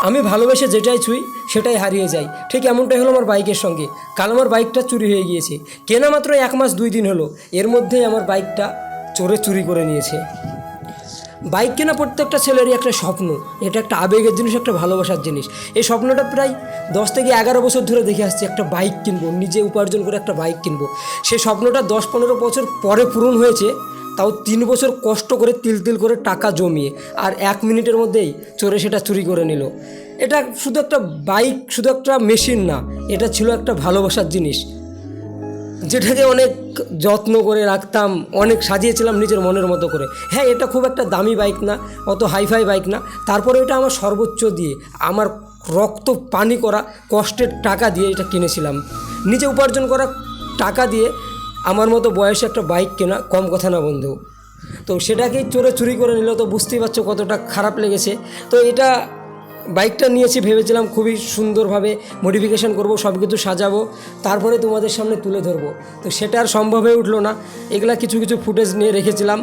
আমি ভালোবেসে যেটাই ছুঁই, সেটাই হারিয়ে যাই। ঠিক এমনটাই হলো আমার বাইকের সঙ্গে। কাল আমার বাইকটা চুরি হয়ে গিয়েছে। কেনা মাত্র এক মাস দুই দিন হলো। এর মধ্যেই আমার বাইকটা চোরে চুরি করে নিয়েছে। বাইক কেনা প্রত্যেকটা ছেলেরই একটা স্বপ্ন। এটা একটা আবেগের জিনিস, একটা ভালোবাসার জিনিস। এই স্বপ্নটা প্রায় দশ থেকে এগারো বছর ধরে দেখে আসছি, একটা বাইক কিনবো, নিজে উপার্জন করে একটা বাইক কিনবো। সেই স্বপ্নটা দশ পনেরো বছর পরে পূরণ হয়েছে। তাও তিন বছর কষ্ট করে তিল তিল করে টাকা জমিয়ে আর এক মিনিটের মধ্যেই চোরে সেটা চুরি করে নিল। এটা শুধু একটা বাইক, শুধু একটা মেশিন না, এটা ছিল একটা ভালোবাসার জিনিস। যেটাকে অনেক যত্ন করে রাখতাম, অনেক সাজিয়েছিলাম নিজের মনের মতো করে। হ্যাঁ এটা খুব একটা দামি বাইক না, অত হাইফাই বাইক না। তারপরে এটা আমার সর্বোচ্চ দিয়ে, আমার রক্ত পানি করা, কষ্টের টাকা দিয়ে এটা কিনেছিলাম। নিজে উপার্জন করা টাকা দিয়ে আমার মতো বয়সে একটা বাইক কেনা কম কথা না বন্ধু। তো সেটাকেই চোরে চুরি করে নিল, তো বুঝতেই পারছ কতটা খারাপ লেগেছে। তো এটা বাইকটা নিয়েছি, ভেবেছিলাম খুবই সুন্দরভাবে মডিফিকেশান করব, সব কিছু সাজাবো, তারপরে তোমাদের সামনে তুলে ধরবো। তো সেটা আর সম্ভব হয়ে উঠল না। এগুলা কিছু কিছু ফুটেজ নিয়ে রেখেছিলাম,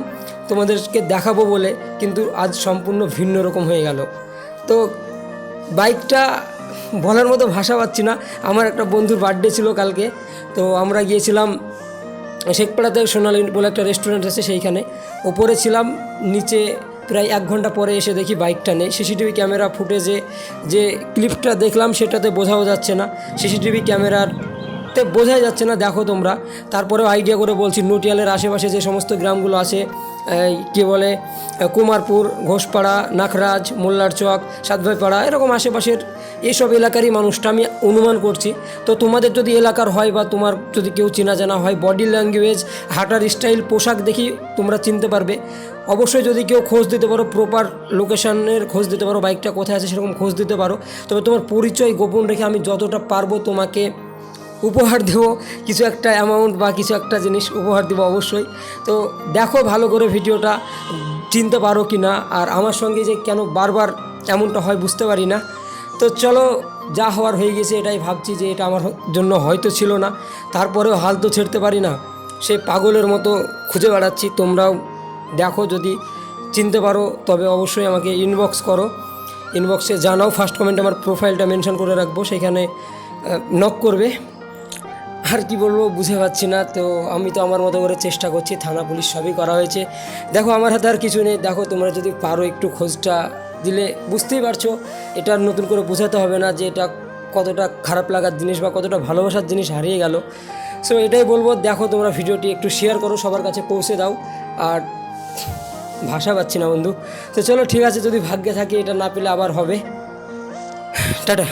তোমাদেরকে দেখাবো বলে, কিন্তু আজ সম্পূর্ণ ভিন্ন রকম হয়ে গেল। তো বাইকটা বলার মতো ভাষা পাচ্ছি না। আমার একটা বন্ধুর বার্থডে ছিল কালকে, তো আমরা গিয়েছিলাম শেখপাড়াতে সোনালি বলে একটা রেস্টুরেন্ট আছে সেইখানে। ওপরে ছিলাম, নিচে প্রায় এক ঘণ্টা পরে এসে দেখি বাইকটা নেই। সিসিটিভি ক্যামেরা ফুটেজে যে ক্লিপটা দেখলাম সেটাতে বোঝাও যাচ্ছে না। সিসিটিভি ক্যামেরাতে বোঝাই যাচ্ছে না, দেখো তোমরা। তারপরেও আইডিয়া করে বলছি, নটিয়ালের আশেপাশে যে সমস্ত গ্রামগুলো আছে কী বলে, কুমারপুর, ঘোষপাড়া, নাখরাজ, মোল্লার চক, সাতভাইপাড়া, এরকম আশেপাশের এইসব এলাকারই মানুষটা আমি অনুমান করছি। তো তোমাদের যদি এলাকার হয় বা তোমার যদি কেউ চেনা জানা হয় বডি ল্যাঙ্গুয়েজ হাঁটার স্টাইল পোশাক দেখি তোমরা চিনতে পারবে। অবশ্যই যদি কেউ খোঁজ দিতে পারো প্রপার লোকেশনের খোঁজ দিতে পারো বাইকটা কোথায় আছে সেরকম খোঁজ দিতে পারো। তবে তোমার পরিচয় গোপন রেখে আমি যতটা পারব তোমাকে উপহার দেবো, কিছু একটা অ্যামাউন্ট বা কিছু একটা জিনিস উপহার দেবো অবশ্যই। তো দেখো ভালো করে ভিডিওটা, চিনতে পারো কি না? আর আমার সঙ্গে যে কেন বারবার এমনটা হয় বুঝতে পারি না। তো চলো, যা হওয়ার হয়ে গেছে এটাই ভাবছি যে এটা আমার জন্য হয়তো ছিল না। তারপরেও হাল তো ছেড়তে পারি না। সে পাগলের মতো খুঁজে বেড়াচ্ছি, তোমরাও দেখো যদি চিনতে পারো, তবে অবশ্যই আমাকে ইনবক্স করো। ইনবক্সে জানাও ফার্স্ট কমেন্টে আমার প্রোফাইলটা মেনশন করে রাখব, সেখানে নক করবে। আর কি বলব, বুঝে পাচ্ছি না। তো আমি তো আমার মতো করে চেষ্টা করছি, থানা পুলিশ সবই করা হয়েছে। দেখো, আমার হাতে আর কিছু নেই। দেখো, তোমরা যদি পারো একটু খোঁজটা দিলে বুঝতেই পারছ। এটা নতুন করে বোঝাতে হবে না যে এটা কতটা খারাপ লাগার জিনিস বা কতটা ভালোবাসার জিনিস হারিয়ে গেল। সো এটাই বলব, দেখো, তোমরা ভিডিওটি একটু শেয়ার করো, সবার কাছে পৌঁছে দাও। আর ভাষা পাচ্ছি না, বন্ধু। তো চলো, ঠিক আছে, যদি ভাগ্যে থাকে, এটা না পেলে আবার হবে। টাটা।